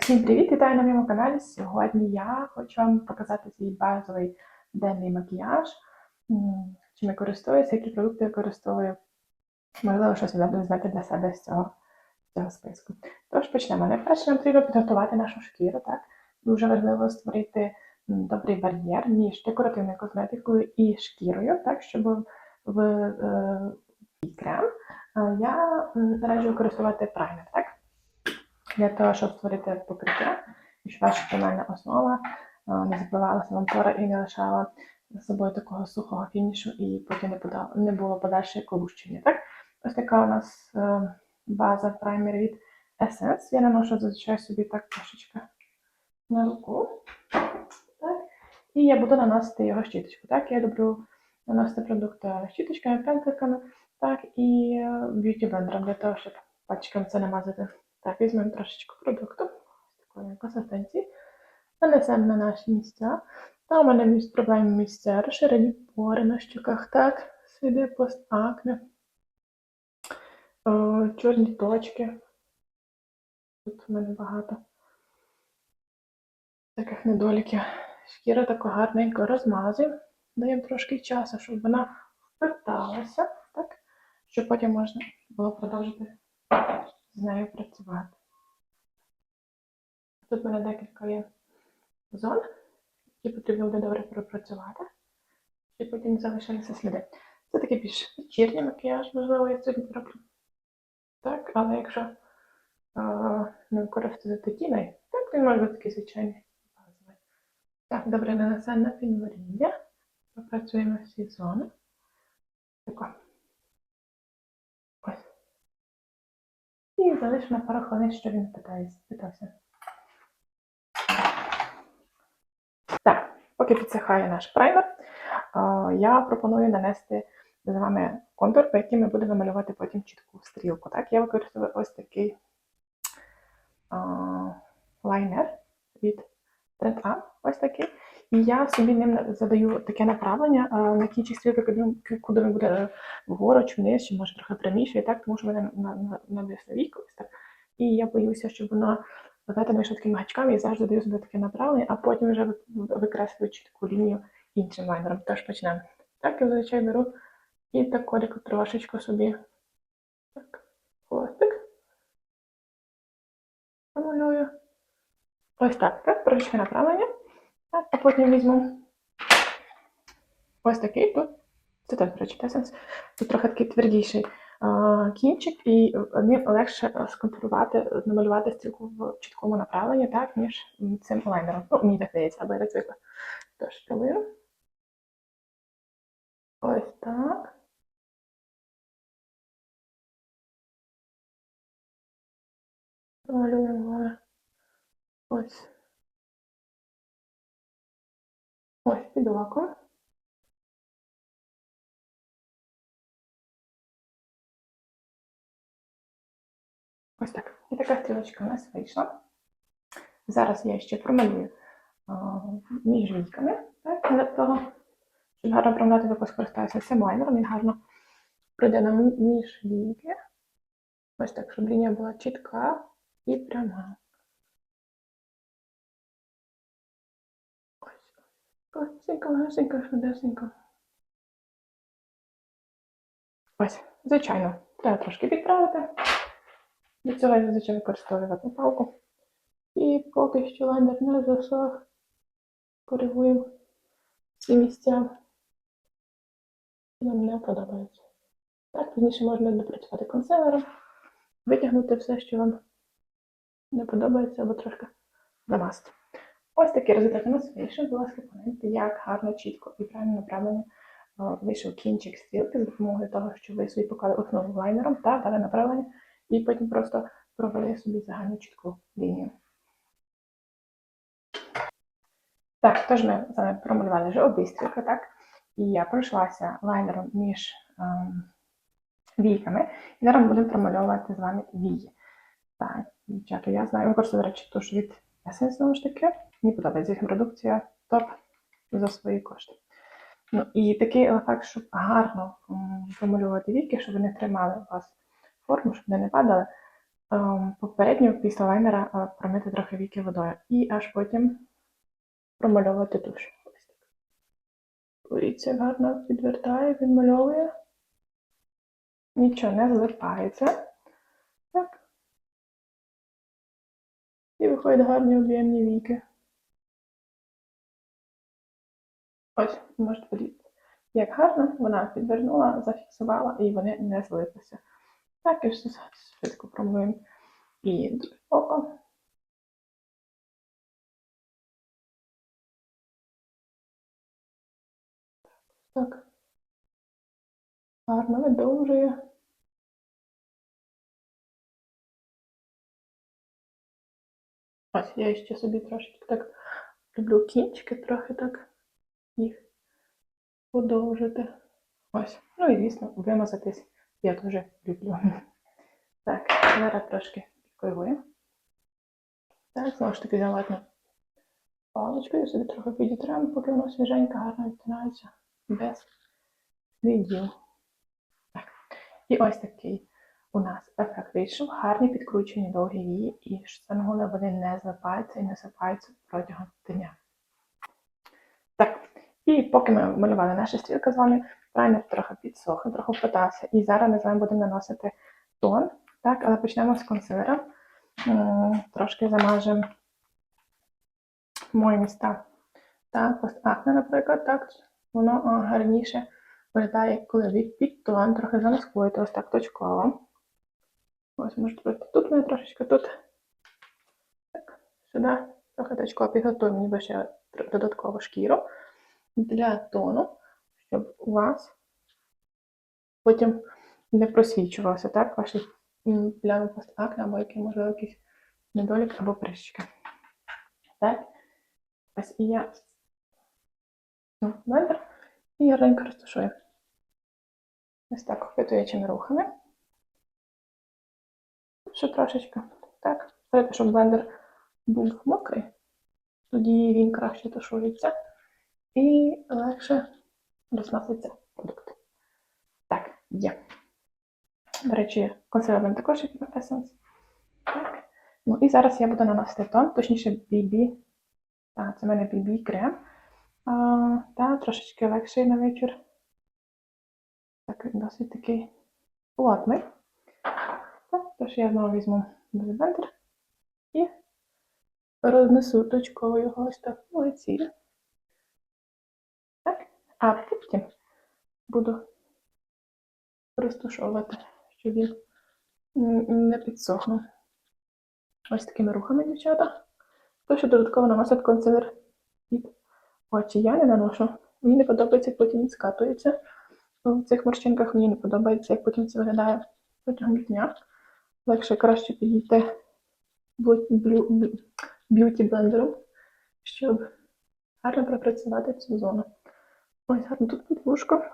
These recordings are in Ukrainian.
Всім привіт! Вітаю на моєму каналі. Сьогодні я хочу вам показати свій базовий денний макіяж. Чим я користуюся, які продукти я використовую. Можливо, щось візьмете для себе з цього, з цього списку. Тож почнемо. Найперше нам потрібно підготувати нашу шкіру. Так? Дуже важливо створити добрий бар'єр між декоративною косметикою і шкірою, так, щоб в е, крем е, я раджу використовувати праймер. Так? Для того, щоб створити покриття, і ваша тональна основа не запливалася вам пора і не лишала за собою такого сухого фінішу, і потім не, подав, не було подальше колущення. Так? Ось така у нас е, база праймер від Essence. Я наношу зазвичай собі так трошечки на руку. Так? І я буду наносити його щіточку. Так? Я люблю наносити продукти щіточками, пензликами, так, і б'юті блендером для того, щоб пальчиком це намазати. Так, візьмемо трошечку продукту з такої консистенції, нанесемо на наші місця. Там у мене проблеми місця, розширені пори на щоках, так, сліди постакне, чорні точки. Тут у мене багато таких недоліків. Шкіра тако гарненько розмазуємо. Даємо трошки часу, щоб вона впиталася, так, щоб потім можна було продовжити з нею працювати. Тут в мене декілька є зон, які потрібно буде добре пропрацювати, щоб потім залишилися сліди. Це такий більш вечірній макіяж, можливо, я сьогодні роблю. Так, але якщо е, не використовувати тіней, так він може бути такий звичайний базовий. Так, добре нанесемо на підборіддя. Пропрацюємо всі зони. Тако. І залишимо на пару хвилин, щоб він питався. Так, поки підсихає наш праймер, я пропоную нанести з вами контур, по яким ми будемо малювати потім чітку стрілку. Так, я використовую ось такий лайнер від Trend ось такий. І я собі ним задаю таке направлення на кінчі стрілки, куди- він буде е, вгору чи вниз, чи може трохи пряміше, і так, тому що в мене на, на. Ось так. І я боюся, щоб воно знаєте, вийшло такими гачками і завжди даю собі таке направлення, а потім вже ви- викреслюю чітку лінію іншим лайнером. Тож почнемо. Так, я зазвичай беру і так коліку трошечку собі. Так, хвостик. Промалюю. Ось так, так, трошечки направлення. Так, а потім візьму ось такий тут. Це теж, до речі, Tessence. Тут трохи такий твердіший а, кінчик, і ним легше сконтурувати, намалювати стрілку в чіткому направленні, так, ніж цим лайнером. Ну, мені так здається, або я так звикла. Тож, пробую. Ось так. Малюємо. Ось. Ось під оком. Ось так. І така стрілочка у нас вийшла. Зараз я ще промалюю між війками. Так, для того, щоб гарно промалювати, також скористаюся цим лайнером. Він гарно пройде нам між війки. Ось так, щоб лінія була чітка і пряма. Легесенько, легесенько, швидесенько. Ось, звичайно, треба трошки підправити. Для цього я зазвичай використовую ватну палку. І поки що лайнер не засох, коригуємо всі місця, нам не подобається. Так, пізніше можна допрацювати консилером, витягнути все, що вам не подобається, або трошки замазати. Ось такий результат у нас вийшов. Будь ласка, погляньте, як гарно, чітко і правильно направлено вийшов кінчик стрілки за допомогою того, що ви собі поклали основу лайнером та дали направлення, і потім просто провели собі загальну чітку лінію. Так, тож ми з вами промалювали вже обі стрілки, так? І я пройшлася лайнером між ем, війками. І зараз будемо промальовувати з вами вії. Так, дівчата, я знаю, використовую, до речі, туш від Essence, знову ж таки. Мені подобається їхня продукція топ за свої кошти. Ну і такий ефект, щоб гарно промалювати віки, щоб вони тримали у вас форму, щоб вони не падали. ем, попередньо після лайнера е, промити трохи віки водою. І аж потім промальовувати туш. Дивіться, гарно підвертає, підмальовує. Нічого не злипається. Виходять гарні об'ємні віки. Ось, можете подивитися, як гарно вона підвернула, зафіксувала і вони не злиплися. Так, і все швидко промиємо і друге око. Так. Гарно видовжує. Ось, я ще собі трошки так люблю кінчики, трохи так їх подовжити. Ось. Ну і звісно, вимазатись я дуже люблю. Так, зараз трошки підкоюємо. Так, знову ж таки взяла і собі трохи підітремо, поки воно свіженьке, гарно відтинається без слідів. Так. І ось такий у нас ефект вийшов. Гарні підкручені довгі вії, і головне, вони не злипаються і не сипаються протягом дня. Так, і поки ми малювали наші стрілки з вами, праймер трохи підсох, трохи впитався. І зараз ми з вами будемо наносити тон. Так, але почнемо з консилера. Трошки замажемо мої міста. Так, постакне, наприклад, так, воно гарніше виглядає, коли від під тон, трохи замаскуєте ось так точково. Ось, можете бути тут мене трошечки, тут. Так, сюди трохи точково підготуємо ніби ще додаткову шкіру для тону, щоб у вас потім не просвічувався, так, ваші плями постакне або які, можливо, якісь недолік або прищики. Так, ось і я ну, блендер і гарненько розташую. Ось так опитуючими рухами. Ще трошечки. Так, Старайте, щоб блендер був мокрий, тоді він краще тушується і легше розноситься продукт. Так, є. До речі, консервуємо також як Essence. Так. Ну і зараз я буду наносити тон, точніше BB. Так, це в мене BB крем. А, та трошечки легший на вечір. Так, досить такий плотний. Тож я знову візьму блендер і рознесу точково його ось так по лиці. Так, а потім буду розташовувати, щоб він не підсохнув. Ось такими рухами, дівчата. То, що додатково наносить консилер під очі. Я не наношу. Мені не подобається, як потім він скатується. В цих морщинках мені не подобається, як потім це виглядає протягом дня. Легше краще підійти б'юті блендером, щоб гарно пропрацювати цю зону. Ось гарно тут під вушко.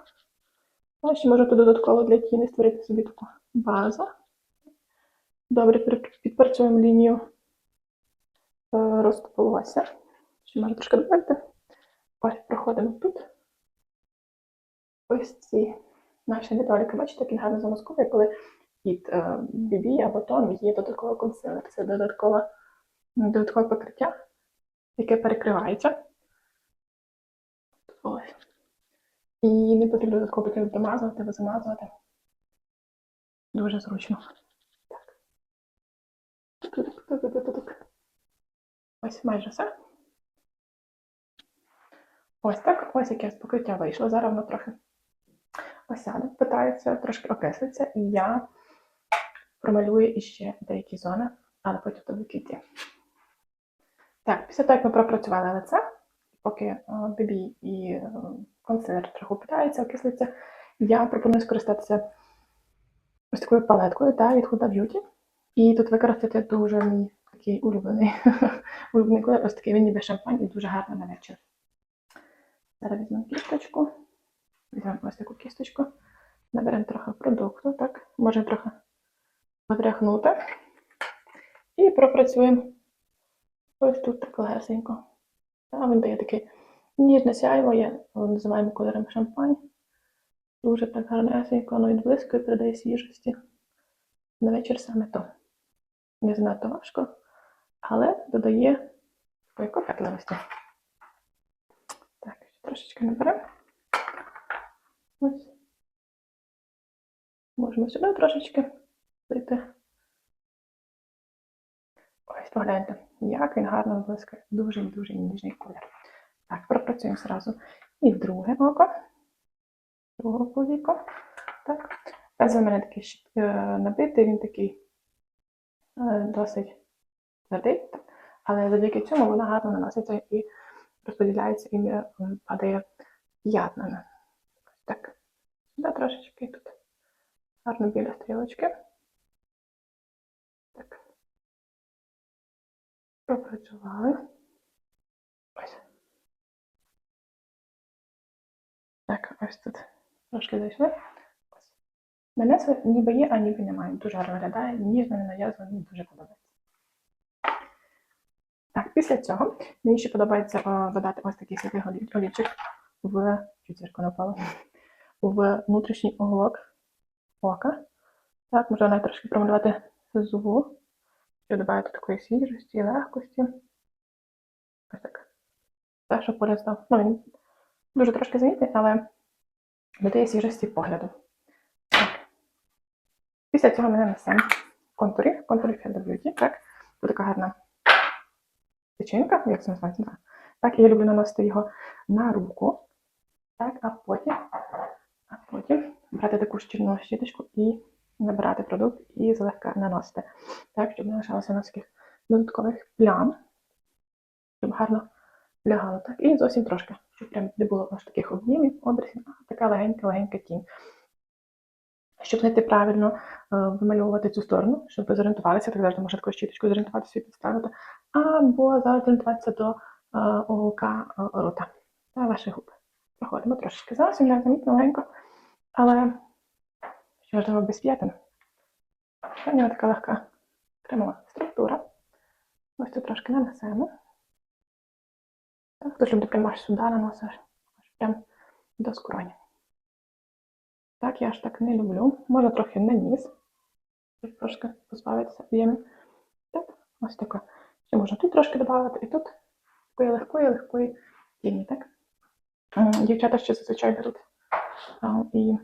А ще можете додатково для тіни створити собі таку базу. Добре, підпрацюємо лінію е, волосся. Ще можна трошки додати. Ось проходимо тут. Ось ці наші недоліки. Бачите, як він гарно замаскує, коли під е, BB або тон є додатковий консилер. Це додаткове, додаткове покриття, яке перекривається. Ось. І не потрібно додатково потім домазувати або замазувати. Дуже зручно. Так. Ось майже все. Ось так, ось яке покриття вийшло. Зараз воно трохи осяде, питається, трошки окислиться, і я промалюю іще деякі зони, але потім то в кінці. Так, після того, як ми пропрацювали лице, поки е, бібі і е, консилер трохи питається, окислиться, я пропоную скористатися ось такою палеткою та, від Huda Beauty. І тут використати дуже мій такий улюблений, улюблений колір, ось такий він ніби шампань і дуже гарно на вечір. Зараз візьмемо кісточку. Візьмемо ось таку кісточку. Наберемо трохи продукту, так? Може трохи потряхнути. І пропрацюємо ось тут так легесенько. Та, він дає такий ніжне сяйво, є, його називаємо кольором шампань. Дуже так гарнесенько, воно відблискує, передає свіжості. На вечір саме то. не занадто важко, але додає такої копятливості. Так, трошечки наберемо. Ось. Можемо сюди трошечки зайти. Ось, погляньте, як він гарно блискає. Дуже-дуже ніжний колір. Так, пропрацюємо зразу. І друге око. Другого повіку. Так. Пензель у мене такий е, набитий, він такий е, досить твердий, але завдяки цьому вона гарно наноситься і розподіляється і е, падає п'ятнами. Так. Сюди трошечки тут. Гарно біля стрілочки. Пропрацювали. Ось. Так, ось тут трошки зайшли. Ось. Нанесли ніби є, а ніби немає. Дуже гарно виглядає, ніжно, не нав'язано, мені дуже подобається. Так, після цього мені ще подобається о, додати ось такий світлий олівчик в чуть зірку напало, в внутрішній уголок ока. Так, можна навіть трошки промалювати зубу, щоб додати такої свіжості і легкості. Ось так. Так, щоб погляд став. Ну, він дуже трошки замітний, але додає свіжості погляду. Так. Після цього ми нанесемо контурі, контурі Beauty, так. Тут така гарна печінка, як це називається? Так. Так, я люблю наносити його на руку. Так, а потім, а потім брати таку щільну щіточку і набирати продукт і злегка наносити. Так, щоб не лишалося у таких додаткових плям, щоб гарно лягало. Так, і зовсім трошки, щоб прям не було аж таких об'ємів, обрисів, а така легенька-легенька тінь. Щоб знайти правильно е, вимальовувати цю сторону, щоб ви зорієнтувалися, так завжди можна такою щіточкою зорієнтуватися і підставити, або завжди орієнтуватися до е, уголка е, рота та ваших губ. Проходимо трошечки зовсім не замітно легенько, але що важливо без п'ятин. У нього така легка кремова структура. Ось тут трошки нанесемо. Так, Хтось любить прямо аж сюди наносиш, аж прям до скроні. Так, я аж так не люблю. Можна трохи на ніс, щоб трошки позбавитися об'ємів. Так, ось таке. Ще можна тут трошки додати, і тут такої легкої, легкої тіні, так? Дівчата ще зазвичай беруть і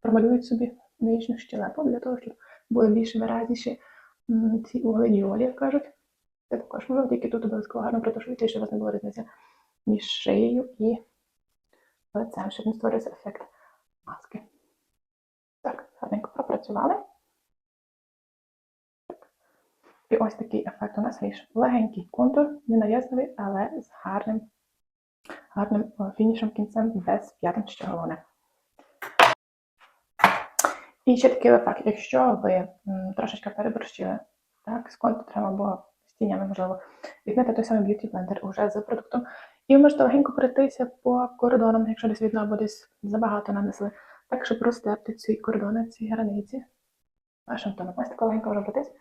промалюють собі нижню щелепу для того, щоб були більш виразніші ці угледіолі, як кажуть. Це також можна, тільки тут обов'язково гарно притушуйте, щоб у вас не було різниця між шиєю і лицем, щоб не створився ефект маски. Так, гарненько пропрацювали. І ось такий ефект у нас вийшов. Легенький контур, ненав'язливий, але з гарним, гарним фінішем кінцем без п'ятин, що головне. І ще такий ефект, якщо ви трошечки переборщили, так, з контуром або з тінями, можливо, візьмете той самий Beauty Blender уже з продуктом, і ви можете легенько пройтися по коридорам, якщо десь видно або десь забагато нанесли, так, щоб розтерти ці кордони, ці границі вашим тоном. Ось так легенько вже пройтись,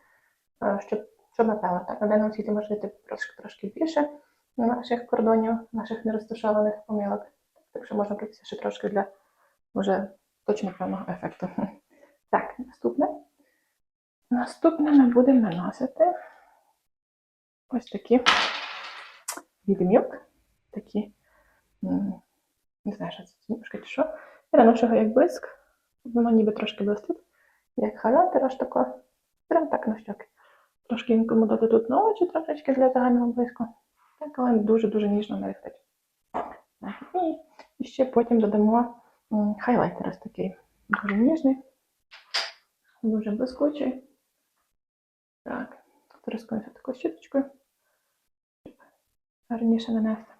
е, щоб, щоб напевно, так, на денному світі може йти трошки, трошки більше наших кордонів, наших нерозташованих помилок. Так що можна пройтися ще трошки для вже точно певного ефекту. Так, наступне. Наступне ми будемо наносити ось такі від Такі, не знаю, що це смужка чи що. Я наношу його як блиск. Воно ніби трошки блистить, як халятер, аж тако. Прям так на щоки. Трошки інкому дати тут на очі трошечки для загального блиску. Так, але дуже-дуже ніжно мерехтить. І ще потім додамо хайлайтер ось такий. Дуже ніжний, дуже блискучий. Так, користуємося такою щіточкою. Гарніше нанести.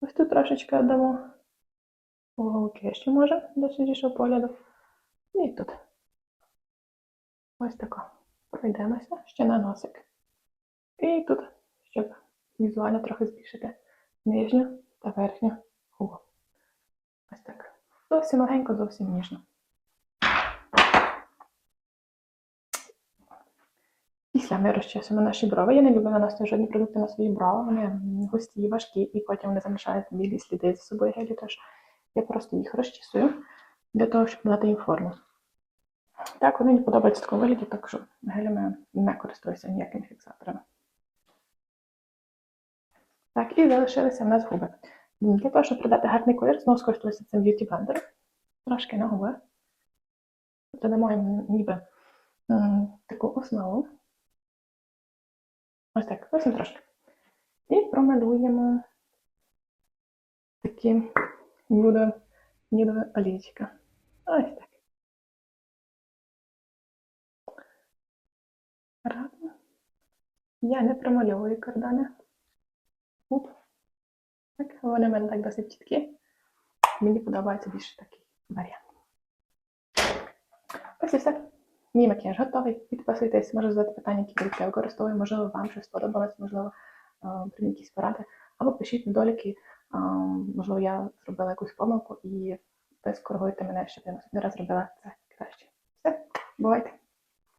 Ось тут трошечки дамо уголки ще може для свіжішого погляду. І тут. Ось тако. Пройдемося ще на носик. І тут, щоб візуально трохи збільшити нижню та верхню губу. Ось так. Зовсім легенько, зовсім ніжно. Після ми розчесуємо наші брови. Я не люблю наносити жодні продукти на свої брови. Вони густі, важкі, і потім вони залишають білі сліди за собою гелі. Тож я просто їх розчісую для того, щоб дати їм форму. Так, вони мені подобаються такому вигляді, так що гелями не користуюся ніякими фіксаторами. Так, і залишилися в нас губи. Для того, щоб придати гарний колір, знову скористуюся цим б'юті блендером. Трошки на губи. Додамо їм ніби таку основу. Ось так, зовсім трошки. І промалюємо такі нюдові, нюдові олійчика. Ось так. Радно. Я не промальовую кордони. Оп. Так, вони в мене так досить чіткі. Мені подобається більше такий варіант. Ось і все. Мій макіяж готовий. Підписуйтесь, можу задати питання, які я використовую. Можливо, вам щось сподобалось, можливо, е, прийміть якісь поради. Або пишіть недоліки. Е, Можливо, я зробила якусь помилку і ви скоригуєте мене, щоб я наступний раз зробила це краще. Все, бувайте!